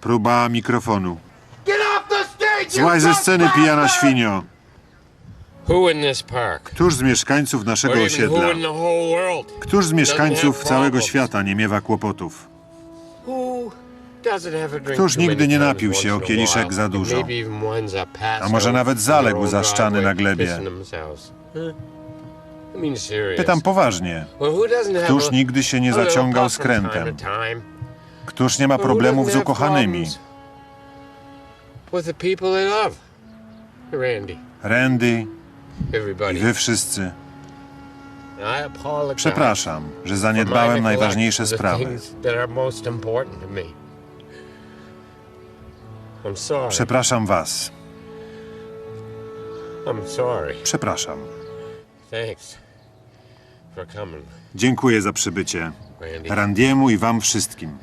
Próba mikrofonu. Złaź ze sceny, pijana świnio. Who in this park? Któż z mieszkańców naszego osiedla? Któż z mieszkańców całego świata nie miewa kłopotów? Któż nigdy nie napił się o kieliszek za dużo? A może nawet zaległ zaszczany na glebie? serious. Pytam poważnie. Któż nigdy się nie zaciągał skrętem? Któż nie ma problemów z ukochanymi? Randy, i wy wszyscy. Przepraszam, że zaniedbałem najważniejsze sprawy. Przepraszam was. Przepraszam. Dziękuję za przybycie. Randiemu i wam wszystkim.